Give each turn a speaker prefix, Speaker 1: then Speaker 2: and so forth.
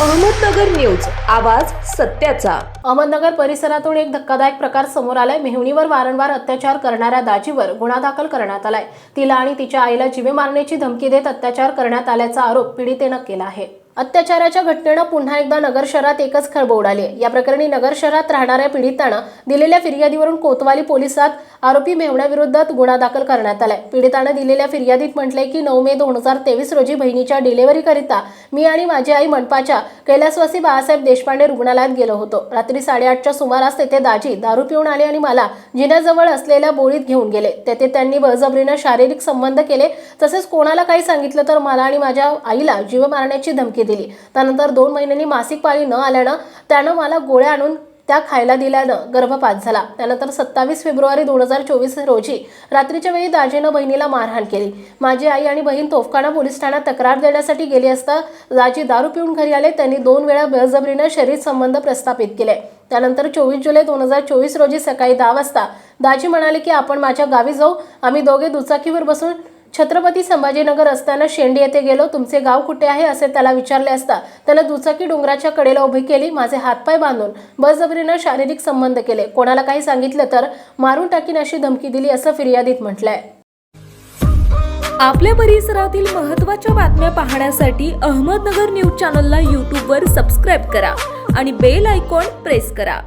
Speaker 1: Ahmednagar news आवाज सत्याचा.
Speaker 2: अहमदनगर परिसरातून एक धक्कादायक प्रकार समोर आलाय. मेहुणीवर वारंवार अत्याचार करणाऱ्या दाजीवर गुन्हा दाखल करण्यात आलाय. तिला आणि तिच्या आईला जीवे मारण्याची धमकी देत अत्याचार करण्यात आल्याचा आरोप पीडितेनं केला आहे. अत्याचाराच्या घटनेनं पुन्हा एकदा नगर शहरात एकच खळबळ उडाली या प्रकरणी नगर शहरात राहणाऱ्या पीडितानं दिलेल्या फिर्यादीवरून कोतवाली पोलिसात आरोपी मेहुण्याविरोधात गुन्हा दाखल करण्यात आलाय. पीडितानं दिलेल्या फिर्यादीत म्हटलंय की नऊ मे दोन हजार तेवीस रोजी बहिणीच्या डिलिव्हरीकरिता मी आणि माझी आई मनपाच्या कैलासवासी बाळासाहेब देशपांडे रुग्णालयात गेलो होतो. रात्री साडेआठच्या सुमारास तेथे दाजी दारू पिऊन आले आणि मला जिन्याजवळ असलेल्या बोळीत घेऊन गेले. तेथे त्यांनी बळजबरीनं शारीरिक संबंध केले. तसेच कोणाला काही सांगितलं तर मला आणि माझ्या आईला जीव मारण्याची धमकी दिली. त्यानंतर दोन महिन्यांनी मासिक पाळी न आल्यानं त्यानं मला गोळ्या आणून त्या खायला दिल्यानं गर्भपात झाला. त्यानंतर सत्तावीस फेब्रुवारी दोन हजार चोवीस रोजी रात्रीच्या वेळी दाजीनं बहिणीला मारहाण केली. माझी आई आणि बहीण तोफखाना पोलीस ठाण्यात तक्रार देण्यासाठी गेली असता दाजी दारू पिऊन घरी आले. त्यांनी दोन वेळा बळजबरीनं शरीर संबंध प्रस्थापित केले. त्यानंतर चोवीस जुलै दोन हजार चोवीस रोजी सकाळी दहा वाजता दाजी म्हणाले की आपण माझ्या गावी जाऊ. आम्ही दोघे दुचाकीवर बसून छत्रपती संभाजीनगर असताना शेंडी येथे गेलो. तुमचे गाव कुठे आहे असे त्याला विचारले असता त्याला दुचाकी डोंगराच्या कडेला उभी केली माझे हातपाय बांधून बळजबरीनं शारीरिक संबंध केले. कोणाला काही सांगितलं तर मारून टाकीन अशी धमकी दिली असं फिर्यादीत म्हटलंय.
Speaker 1: आपल्या परिसरातील महत्त्वाच्या बातम्या पाहण्यासाठी अहमदनगर न्यूज चॅनलला यूट्यूबवर सबस्क्राईब करा आणि बेल आयकॉन प्रेस करा.